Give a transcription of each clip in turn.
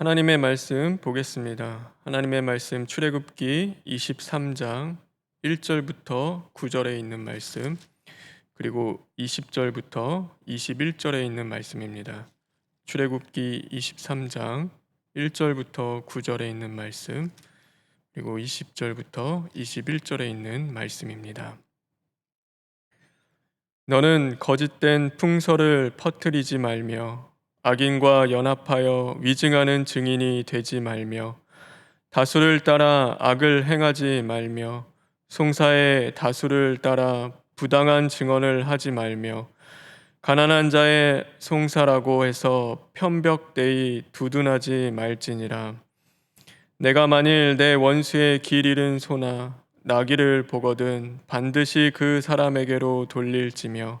하나님의 말씀 보겠습니다. 하나님의 말씀 출애굽기 23장 1절부터 9절에 있는 말씀 그리고 20절부터 21절에 있는 말씀입니다. 출애굽기 23장 1절부터 9절에 있는 말씀 그리고 20절부터 21절에 있는 말씀입니다. 너는 거짓된 풍설을 퍼뜨리지 말며 악인과 연합하여 위증하는 증인이 되지 말며 다수를 따라 악을 행하지 말며 송사의 다수를 따라 부당한 증언을 하지 말며 가난한 자의 송사라고 해서 편벽되이 두둔하지 말지니라. 내가 만일 내 원수의 길 잃은 소나 나귀를 보거든 반드시 그 사람에게로 돌릴지며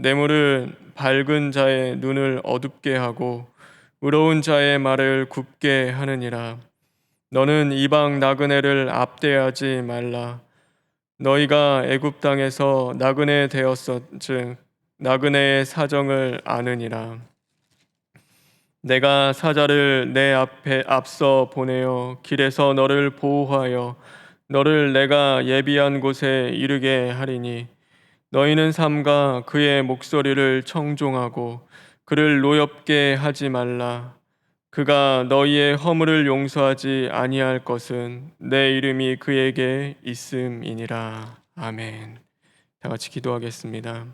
뇌물은 밝은 자의 눈을 어둡게 하고 의로운 자의 말을 굽게 하느니라. 너는 이방 나그네를 압대하지 말라. 너희가 애굽 땅에서 나그네 되었었즉 나그네의 사정을 아느니라. 내가 사자를 내 앞에 앞서 보내어 길에서 너를 보호하여 너를 내가 예비한 곳에 이르게 하리니 너희는 삼가 그의 목소리를 청종하고 그를 노엽게 하지 말라. 그가 너희의 허물을 용서하지 아니할 것은 내 이름이 그에게 있음이니라. 아멘. 다 같이 기도하겠습니다.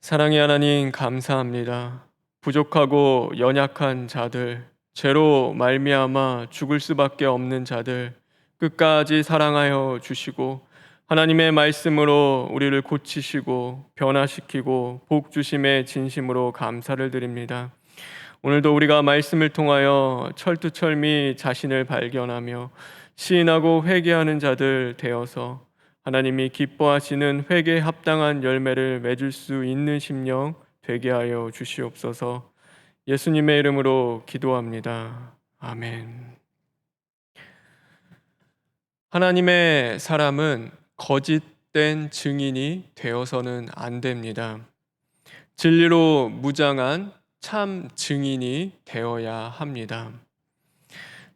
사랑의 하나님 감사합니다. 부족하고 연약한 자들, 죄로 말미암아 죽을 수밖에 없는 자들 끝까지 사랑하여 주시고 하나님의 말씀으로 우리를 고치시고 변화시키고 복 주심에 진심으로 감사를 드립니다. 오늘도 우리가 말씀을 통하여 철두철미 자신을 발견하며 시인하고 회개하는 자들 되어서 하나님이 기뻐하시는 회개에 합당한 열매를 맺을 수 있는 심령 되게 하여 주시옵소서. 예수님의 이름으로 기도합니다. 아멘. 하나님의 사람은 거짓된 증인이 되어서는 안 됩니다. 진리로 무장한 참 증인이 되어야 합니다.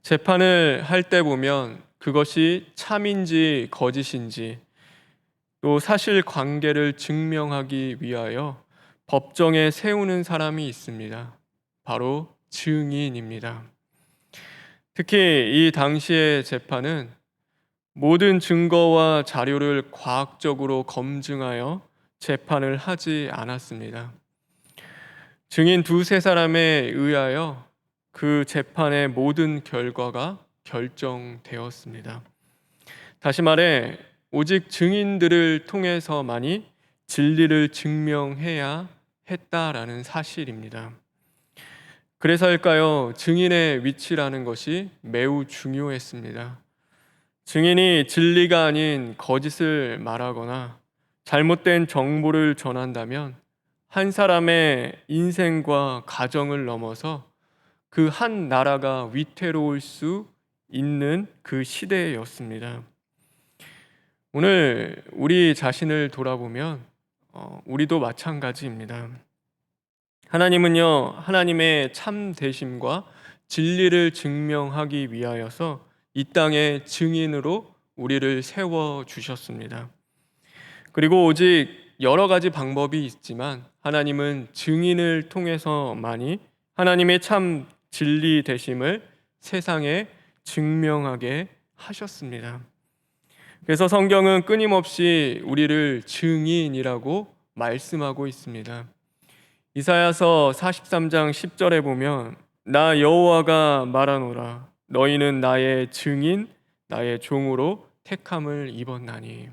재판을 할 때 보면 그것이 참인지 거짓인지 또 사실 관계를 증명하기 위하여 법정에 세우는 사람이 있습니다. 바로 증인입니다. 특히 이 당시의 재판은 모든 증거와 자료를 과학적으로 검증하여 재판을 하지 않았습니다. 증인 두세 사람에 의하여 그 재판의 모든 결과가 결정되었습니다. 다시 말해, 오직 증인들을 통해서만이 진리를 증명해야 했다라는 사실입니다. 그래서일까요? 증인의 위치라는 것이 매우 중요했습니다. 증인이 진리가 아닌 거짓을 말하거나 잘못된 정보를 전한다면 한 사람의 인생과 가정을 넘어서 그 한 나라가 위태로울 수 있는 그 시대였습니다. 오늘 우리 자신을 돌아보면 어, 우리도 마찬가지입니다. 하나님은요, 하나님의 참 대심과 진리를 증명하기 위하여서 이 땅의 증인으로 우리를 세워 주셨습니다. 그리고 오직 여러 가지 방법이 있지만 하나님은 증인을 통해서만이 하나님의 참 진리 되심을 세상에 증명하게 하셨습니다. 그래서 성경은 끊임없이 우리를 증인이라고 말씀하고 있습니다. 이사야서 43장 10절에 보면 나 여호와가 말하노라 너희는 나의 증인, 나의 종으로 택함을 입었나니.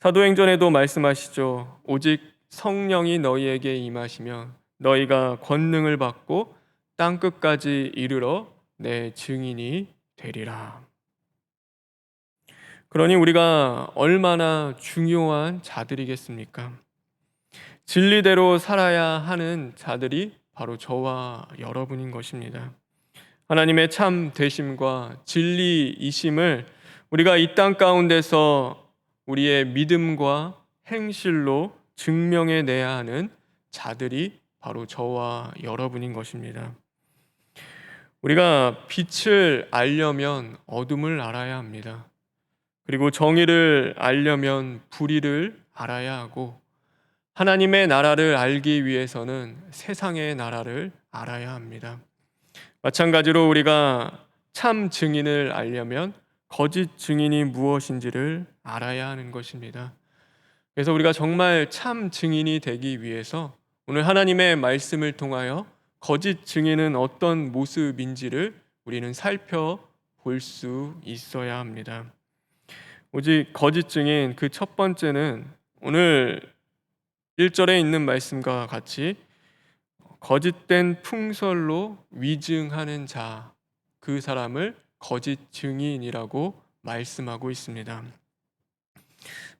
사도행전에도 말씀하시죠. 오직 성령이 너희에게 임하시면 너희가 권능을 받고 땅 끝까지 이르러 내 증인이 되리라. 그러니 우리가 얼마나 중요한 자들이겠습니까? 진리대로 살아야 하는 자들이 바로 저와 여러분인 것입니다. 하나님의 참 되심과 진리이심을 우리가 이 땅 가운데서 우리의 믿음과 행실로 증명해 내야 하는 자들이 바로 저와 여러분인 것입니다. 우리가 빛을 알려면 어둠을 알아야 합니다. 그리고 정의를 알려면 불의를 알아야 하고 하나님의 나라를 알기 위해서는 세상의 나라를 알아야 합니다. 마찬가지로 우리가 참 증인을 알려면 거짓 증인이 무엇인지를 알아야 하는 것입니다. 그래서 우리가 정말 참 증인이 되기 위해서 오늘 하나님의 말씀을 통하여 거짓 증인은 어떤 모습인지를 우리는 살펴볼 수 있어야 합니다. 오직 거짓 증인 그 첫 번째는 오늘 1절에 있는 말씀과 같이 거짓된 풍설로 위증하는 자, 그 사람을 거짓 증인이라고 말씀하고 있습니다.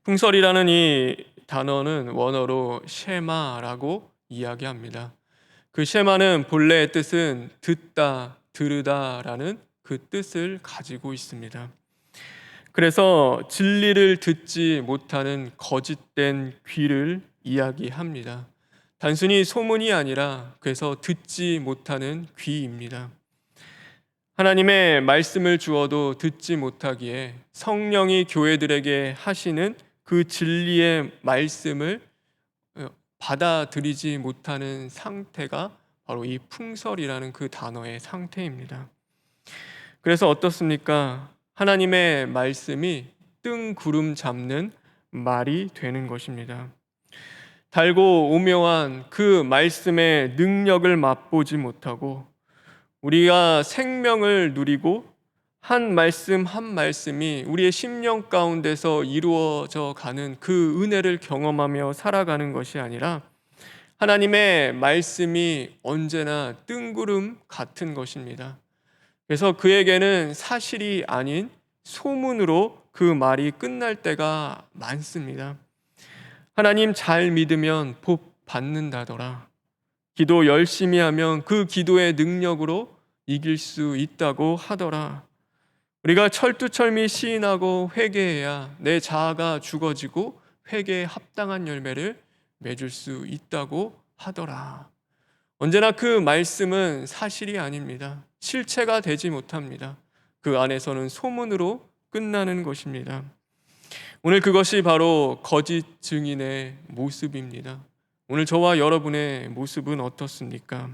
풍설이라는 이 단어는 원어로 쉐마라고 이야기합니다. 그 쉐마는 본래의 뜻은 듣다, 들으다라는 그 뜻을 가지고 있습니다. 그래서 진리를 듣지 못하는 거짓된 귀를 이야기합니다. 단순히 소문이 아니라 그래서 듣지 못하는 귀입니다. 하나님의 말씀을 주어도 듣지 못하기에 성령이 교회들에게 하시는 그 진리의 말씀을 어, 받아들이지 못하는 상태가 바로 이 풍설이라는 그 단어의 상태입니다. 그래서 어떻습니까? 하나님의 말씀이 뜬 구름 잡는 말이 되는 것입니다. 달고 오묘한 그 말씀의 능력을 맛보지 못하고 우리가 생명을 누리고 한 말씀 한 말씀이 우리의 심령 가운데서 이루어져 가는 그 은혜를 경험하며 살아가는 것이 아니라 하나님의 말씀이 언제나 뜬구름 같은 것입니다. 그래서 그에게는 사실이 아닌 소문으로 그 말이 끝날 때가 많습니다. 하나님 잘 믿으면 복 받는다더라. 기도 열심히 하면 그 기도의 능력으로 이길 수 있다고 하더라. 우리가 철두철미 시인하고 회개해야 내 자아가 죽어지고 회개에 합당한 열매를 맺을 수 있다고 하더라. 언제나 그 말씀은 사실이 아닙니다. 실체가 되지 못합니다. 그 안에서는 소문으로 끝나는 것입니다. 오늘 그것이 바로 거짓 증인의 모습입니다. 오늘 저와 여러분의 모습은 어떻습니까?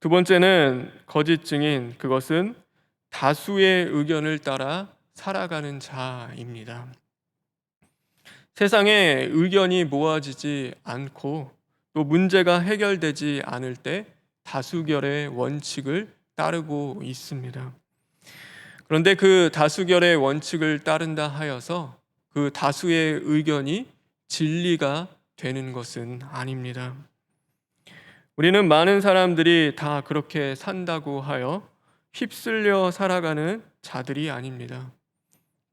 두 번째는 거짓 증인, 그것은 다수의 의견을 따라 살아가는 자입니다. 세상에 의견이 모아지지 않고 또 문제가 해결되지 않을 때 다수결의 원칙을 따르고 있습니다. 그런데 그 다수결의 원칙을 따른다 하여서 그 다수의 의견이 진리가 되는 것은 아닙니다. 우리는 많은 사람들이 다 그렇게 산다고 하여 휩쓸려 살아가는 자들이 아닙니다.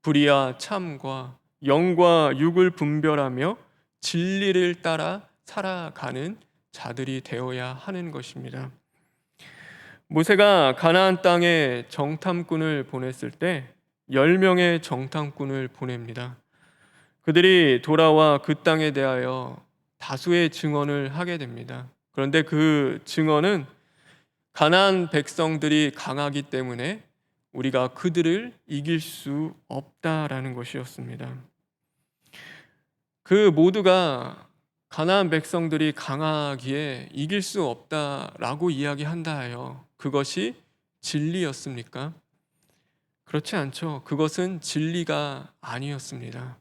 불의와 참과 영과 육을 분별하며 진리를 따라 살아가는 자들이 되어야 하는 것입니다. 모세가 가나안 땅에 정탐꾼을 보냈을 때 10명의 정탐꾼을 보냅니다. 그들이 돌아와 그 땅에 대하여 다수의 증언을 하게 됩니다. 그런데 그 증언은 가나안 백성들이 강하기 때문에 우리가 그들을 이길 수 없다라는 것이었습니다. 그 모두가 가나안 백성들이 강하기에 이길 수 없다라고 이야기한다 하여 그것이 진리였습니까? 그렇지 않죠. 그것은 진리가 아니었습니다.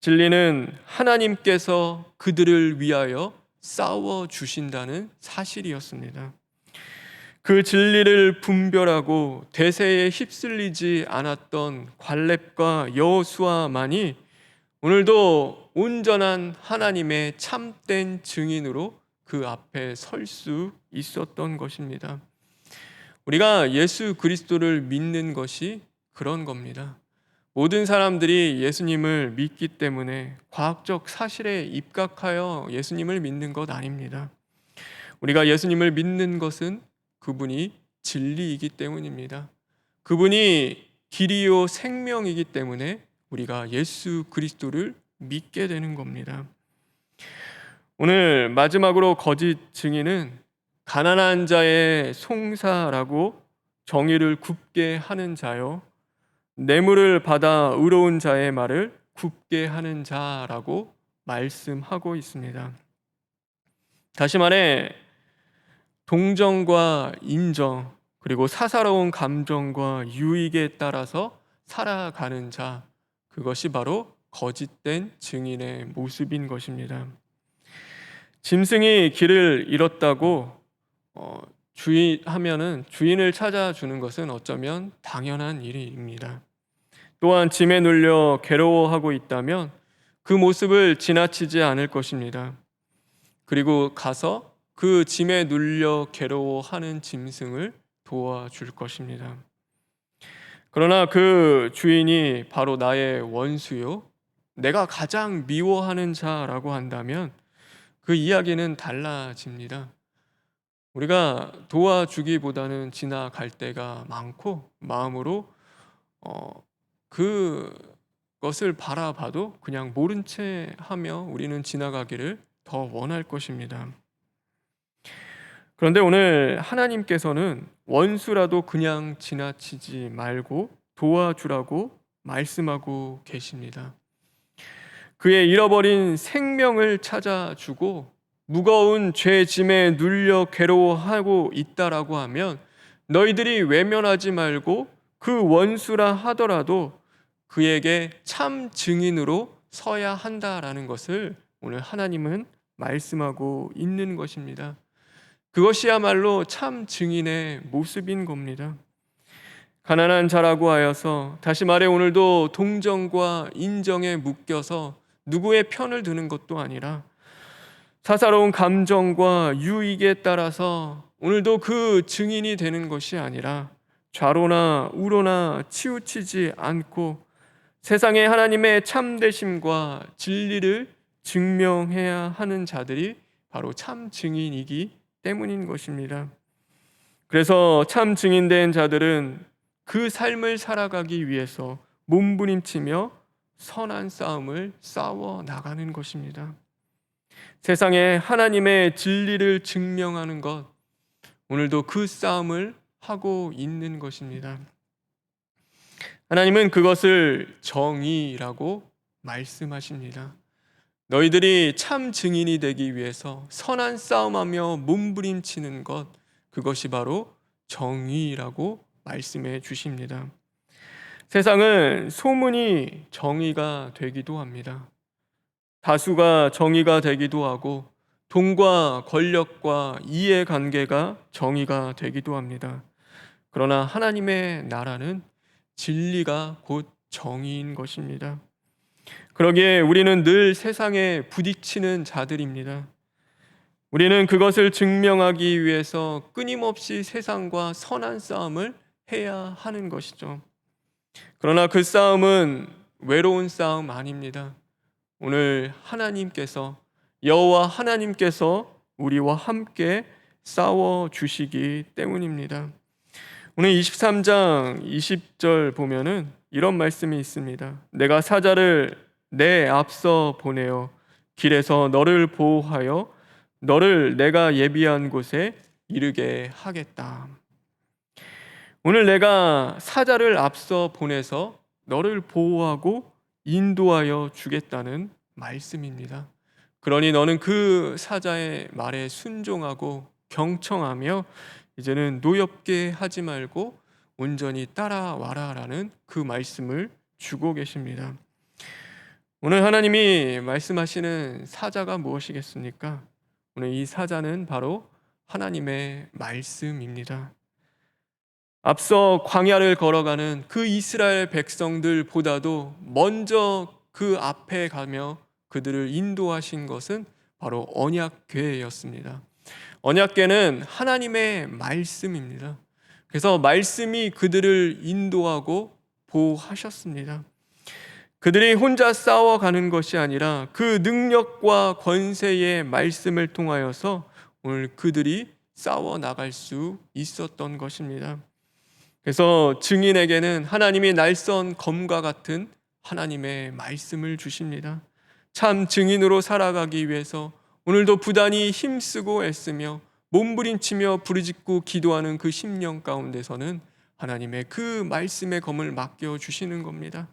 진리는 하나님께서 그들을 위하여 싸워 주신다는 사실이었습니다. 그 진리를 분별하고 대세에 휩쓸리지 않았던 관렙과 여호수아만이 오늘도 온전한 하나님의 참된 증인으로 그 앞에 설 수 있었던 것입니다. 우리가 예수 그리스도를 믿는 것이 그런 겁니다. 모든 사람들이 예수님을 믿기 때문에 과학적 사실에 입각하여 예수님을 믿는 것 아닙니다. 우리가 예수님을 믿는 것은 그분이 진리이기 때문입니다. 그분이 길이요 생명이기 때문에 우리가 예수 그리스도를 믿게 되는 겁니다. 오늘 마지막으로 거짓 증인은 가난한 자의 송사라고 정의를 굽게 하는 자요. 뇌물을 받아 의로운 자의 말을 굽게 하는 자라고 말씀하고 있습니다. 다시 말해 동정과 인정 그리고 사사로운 감정과 유익에 따라서 살아가는 자 그것이 바로 거짓된 증인의 모습인 것입니다. 짐승이 길을 잃었다고 어, 주의하면은 주인을 찾아주는 것은 어쩌면 당연한 일입니다. 또한 짐에 눌려 괴로워하고 있다면 그 모습을 지나치지 않을 것입니다. 그리고 가서 그 짐에 눌려 괴로워하는 짐승을 도와줄 것입니다. 그러나 그 주인이 바로 나의 원수요, 내가 가장 미워하는 자라고 한다면 그 이야기는 달라집니다. 우리가 도와주기보다는 지나갈 때가 많고 마음으로 어, 그것을 바라봐도 그냥 모른 채 하며 우리는 지나가기를 더 원할 것입니다. 그런데 오늘 하나님께서는 원수라도 그냥 지나치지 말고 도와주라고 말씀하고 계십니다. 그의 잃어버린 생명을 찾아주고 무거운 죄 짐에 눌려 괴로워하고 있다라고 하면 너희들이 외면하지 말고 그 원수라 하더라도 그에게 참 증인으로 서야 한다라는 것을 오늘 하나님은 말씀하고 있는 것입니다. 그것이야말로 참 증인의 모습인 겁니다. 가난한 자라고 하여서 다시 말해 오늘도 동정과 인정에 묶여서 누구의 편을 드는 것도 아니라 사사로운 감정과 유익에 따라서 오늘도 그 증인이 되는 것이 아니라 좌로나 우로나 치우치지 않고 세상에 하나님의 참되심과 진리를 증명해야 하는 자들이 바로 참 증인이기 때문인 것입니다. 그래서 참 증인된 자들은 그 삶을 살아가기 위해서 몸부림치며 선한 싸움을 싸워 나가는 것입니다. 세상에 하나님의 진리를 증명하는 것, 오늘도 그 싸움을 하고 있는 것입니다. 하나님은 그것을 정의라고 말씀하십니다. 너희들이 참 증인이 되기 위해서 선한 싸움하며 몸부림치는 것, 그것이 바로 정의라고 말씀해 주십니다. 세상은 소문이 정의가 되기도 합니다. 다수가 정의가 되기도 하고 돈과 권력과 이해 관계가 정의가 되기도 합니다. 그러나 하나님의 나라는 진리가 곧 정의인 것입니다. 그러기에 우리는 늘 세상에 부딪히는 자들입니다. 우리는 그것을 증명하기 위해서 끊임없이 세상과 선한 싸움을 해야 하는 것이죠. 그러나 그 싸움은 외로운 싸움 아닙니다. 오늘 하나님께서 여호와 하나님께서 우리와 함께 싸워 주시기 때문입니다. 오늘 23장 20절 보면은 이런 말씀이 있습니다. 내가 사자를 내 앞서 보내어 길에서 너를 보호하여 너를 내가 예비한 곳에 이르게 하겠다. 오늘 내가 사자를 앞서 보내서 너를 보호하고 인도하여 주겠다는 말씀입니다. 그러니 너는 그 사자의 말에 순종하고 경청하며 이제는 노엽게 하지 말고 온전히 따라와라라는 그 말씀을 주고 계십니다. 오늘 하나님이 말씀하시는 사자가 무엇이겠습니까? 오늘 이 사자는 바로 하나님의 말씀입니다. 앞서 광야를 걸어가는 그 이스라엘 백성들보다도 먼저 그 앞에 가며 그들을 인도하신 것은 바로 언약궤였습니다. 언약궤는 하나님의 말씀입니다. 그래서 말씀이 그들을 인도하고 보호하셨습니다. 그들이 혼자 싸워가는 것이 아니라 그 능력과 권세의 말씀을 통하여서 오늘 그들이 싸워 나갈 수 있었던 것입니다. 그래서 증인에게는 하나님이 날선 검과 같은 하나님의 말씀을 주십니다. 참 증인으로 살아가기 위해서 오늘도 부단히 힘쓰고 애쓰며 몸부림치며 부르짖고 기도하는 그 심령 가운데서는 하나님의 그 말씀의 검을 맡겨 주시는 겁니다.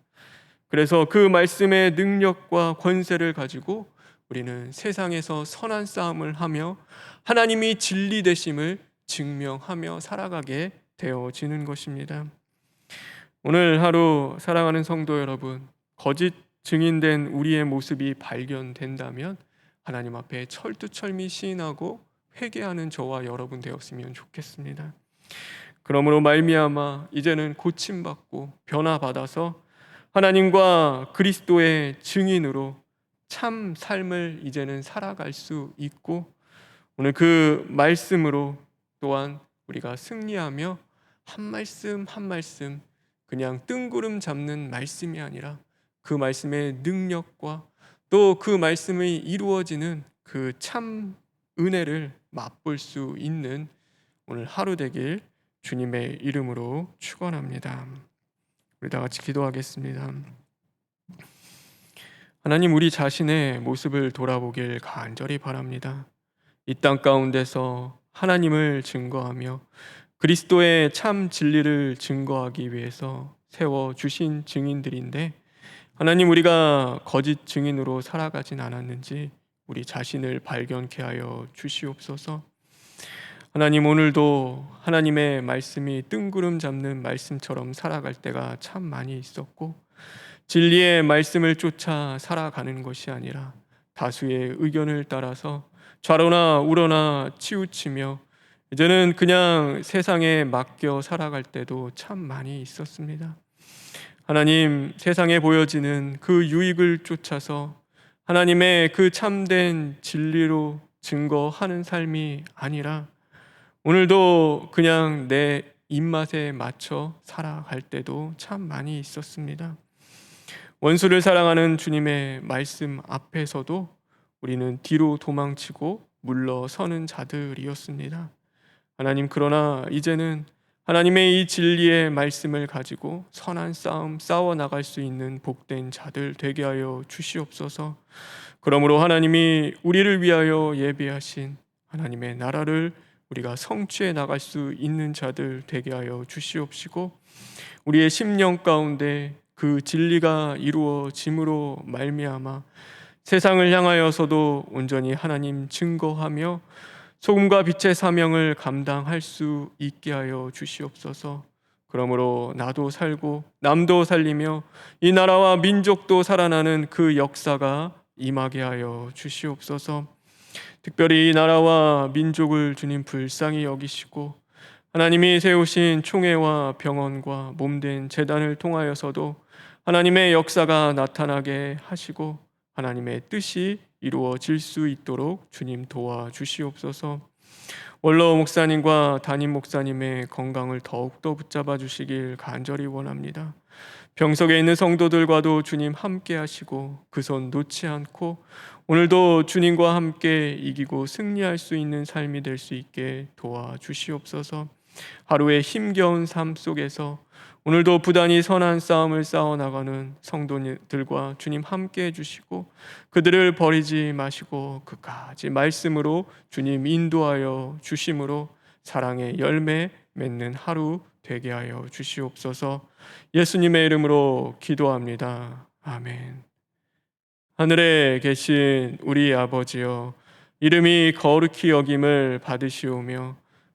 그래서 그 말씀의 능력과 권세를 가지고 우리는 세상에서 선한 싸움을 하며 하나님이 진리 되심을 증명하며 살아가게 되어지는 것입니다. 오늘 하루 사랑하는 성도 여러분, 거짓 증인된 우리의 모습이 발견된다면 하나님 앞에 철두철미 시인하고 회개하는 저와 여러분 되었으면 좋겠습니다. 그러므로 말미암아 이제는 고침받고 변화받아서 하나님과 그리스도의 증인으로 참 삶을 이제는 살아갈 수 있고 오늘 그 말씀으로 또한 우리가 승리하며 한 말씀 한 말씀 그냥 뜬구름 잡는 말씀이 아니라 그 말씀의 능력과 또 그 말씀이 이루어지는 그 참 은혜를 맛볼 수 있는 오늘 하루 되길 주님의 이름으로 축원합니다. 우리 다 같이 기도하겠습니다. 하나님 우리 자신의 모습을 돌아보길 간절히 바랍니다. 이 땅 가운데서 하나님을 증거하며 그리스도의 참 진리를 증거하기 위해서 세워 주신 증인들인데 하나님 우리가 거짓 증인으로 살아가진 않았는지 우리 자신을 발견케 하여 주시옵소서. 하나님 오늘도 하나님의 말씀이 뜬구름 잡는 말씀처럼 살아갈 때가 참 많이 있었고 진리의 말씀을 쫓아 살아가는 것이 아니라 다수의 의견을 따라서 좌로나 우로나 치우치며 이제는 그냥 세상에 맡겨 살아갈 때도 참 많이 있었습니다. 하나님 세상에 보여지는 그 유익을 쫓아서 하나님의 그 참된 진리로 증거하는 삶이 아니라 오늘도 그냥 내 입맛에 맞춰 살아갈 때도 참 많이 있었습니다. 원수를 사랑하는 주님의 말씀 앞에서도 우리는 뒤로 도망치고 물러서는 자들이었습니다. 하나님, 그러나 이제는 하나님의 이 진리의 말씀을 가지고 선한 싸움 싸워 나갈 수 있는 복된 자들 되게 하여 주시옵소서. 그러므로 하나님이 우리를 위하여 예비하신 하나님의 나라를 우리가 성취해 나갈 수 있는 자들 되게 하여 주시옵시고 우리의 심령 가운데 그 진리가 이루어짐으로 말미암아 세상을 향하여서도 온전히 하나님 증거하며 소금과 빛의 사명을 감당할 수 있게 하여 주시옵소서. 그러므로 나도 살고 남도 살리며 이 나라와 민족도 살아나는 그 역사가 임하게 하여 주시옵소서. 특별히 이 나라와 민족을 주님 불쌍히 여기시고 하나님이 세우신 총회와 병원과 몸된 재단을 통하여서도 하나님의 역사가 나타나게 하시고 하나님의 뜻이 이루어질 수 있도록 주님 도와 주시옵소서. 원로 목사님과 담임 목사님의 건강을 더욱더 붙잡아 주시길 간절히 원합니다. 병석에 있는 성도들과도 주님 함께 하시고 그 손 놓지 않고 오늘도 주님과 함께 이기고 승리할 수 있는 삶이 될 수 있게 도와주시옵소서. 하루의 힘겨운 삶 속에서 오늘도 부단히 선한 싸움을 싸워 나가는 성도들과 주님 함께 해 주시고 그들을 버리지 마시고 그까지 말씀으로 주님 인도하여 주심으로 사랑의 열매 맺는 하루 되게 하여 주시옵소서. 예수님의 이름으로 기도합니다. 아멘. 하늘에 계신 우리 아버지여 이름이 거룩히 여김을 받으시오며